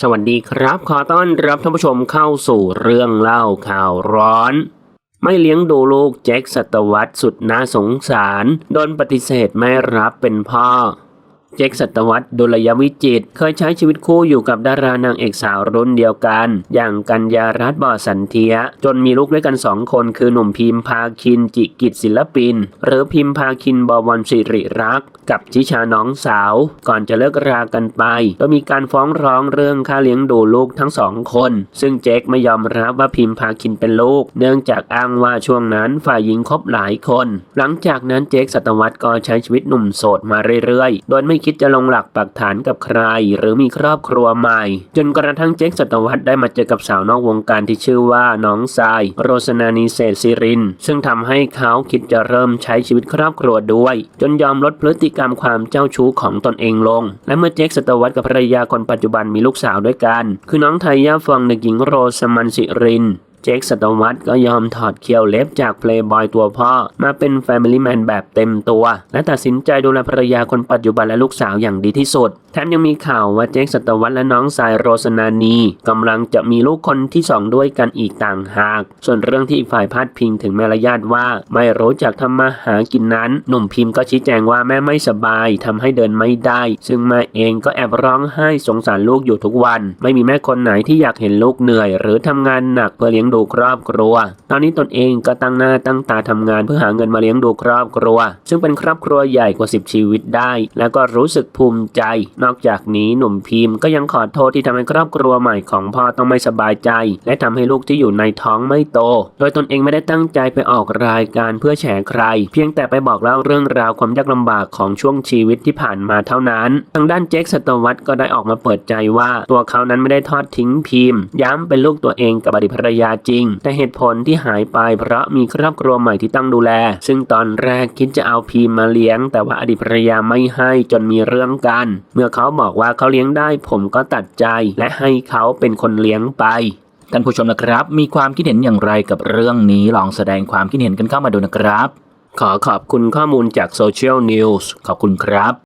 สวัสดีครับ ขอต้อนรับท่านผู้ชมเข้าสู่เรื่องเล่าข่าวร้อน ไม่เลี้ยงดูลูกแจ็คสัตวัตสุดน่าสงสาร โดนปฏิเสธไม่รับเป็นพ่อ เจ็คสัตวัตดุลยวิจิต เคยใช้ชีวิตคู่อยู่กับดารานางเอกสาวรุ่นเดียวกัน อย่างกัญญารัตน์บ่อสันเทีย จนมีลูกด้วยกันสองคนคือหนุ่มพิมพาคินจิกิจศิลปิน หรือพิมพาคินบวรสิริรัก กับชิชาน้องสาว ก่อนจะเลิกรากันไปก็มีการฟ้องร้องเรื่องค่าเลี้ยงดูลูกทั้งสองคน ซึ่งเจ็คไม่ยอมรับว่าพิมพาคินเป็นลูก เนื่องจากอ้างว่าช่วงนั้นฝ่ายหญิงคบหลายคน หลังจากนั้นเจคสัตวัตก็ใช้ชีวิตหนุ่มโสดมาเรื่อยๆ โดยไม่คิดจะลงหลักปักฐานกับใคร หรือมีครอบครัวใหม่ จนกระทั่งเจคสัตวัตได้มาเจอกับสาวนอกวงการที่ชื่อว่าน้องทราย โรสนานีเศษศิริน ซึ่งทำให้เขาคิดจะเริ่มใช้ชีวิตครอบครัวด้วย จนยอมลดพฤติกรรมความเจ้าชู้ของตนเองลง และเมื่อเจคสัตวัตกับภรรยาคนปัจจุบันมีลูกสาวด้วยกัน คือน้องไทยาฟองเด็กหญิงโรสมันสิริน เจคสัตวัตก็ยอมถอดเคียวเล็บจากเพลย์บอยตัวพ่อ มาเป็นแฟมิลี่แมนแบบเต็มตัว และตัดสินใจดูแลภรรยาคนปัจจุบันและลูกสาวอย่างดีที่สุด แถมยังมีข่าวว่าเจคสัตวัตและน้องสายโรสนานีกำลังจะมีลูกคนที่สองด้วยกันอีกต่างหาก ส่วนเรื่องที่อีกฝ่ายพาดพิงถึงแม่และญาติว่า ไม่รู้จักทำมาหากินนั้น หนุ่มพิมพ์ก็ชี้แจงว่าแม่ไม่สบายทำให้เดินไม่ได้ ซึ่งแม่เองก็แอบร้องไห้สงสารลูกอยู่ทุกวัน ไม่มีแม่คนไหนที่อยากเห็นลูกเหนื่อย หรือทำงานหนักเพื่อเลี้ยงดูครอบครัว ตอนนี้ตนเองก็ตั้งหน้าตั้งตาทำงานเพื่อหาเงินมาเลี้ยงดูครอบครัว ซึ่งเป็นครอบครัวใหญ่กว่า 10 ชีวิตได้ แล้วก็รู้สึกภูมิใจ นอกจากนี้หนุ่มพิมพ์ก็ยังขอโทษที่ทำให้ครอบครัวใหม่ของพ่อต้องไม่สบายใจ และทำให้ลูกที่อยู่ในท้องไม่โต โดยตนเองไม่ได้ตั้งใจไปออกรายการเพื่อแฉใคร เพียงแต่ไปบอกเล่าเรื่องราวความยากลำบากของช่วงชีวิตที่ผ่านมาเท่านั้น ทางด้านเจคสตวัตก็ได้ออกมาเปิดใจว่า ตัวเขานั้นไม่ได้ทอดทิ้งพิมพ์ ย้ำเป็นลูกตัวเองกับอดีตภรรยาจริง แต่เหตุผลที่หายไปเพราะมีครอบครัวใหม่ที่ต้องดูแล ซึ่งตอนแรกคิดจะเอาพิมพ์มาเลี้ยง แต่ว่าอดีตภรรยาไม่ให้จนมีเรื่องกัน เมื่อเขาบอกว่าเขาเลี้ยงได้ ผมก็ตัดใจ และให้เขาเป็นคนเลี้ยงไปท่านผู้ชมนะครับ มีความคิดเห็นอย่างไรกับเรื่องนี้ลองแสดงความคิดเห็นกันเข้ามาดูนะครับ ขอขอบคุณข้อมูลจากโซเชียลนิวส์ขอบคุณครับ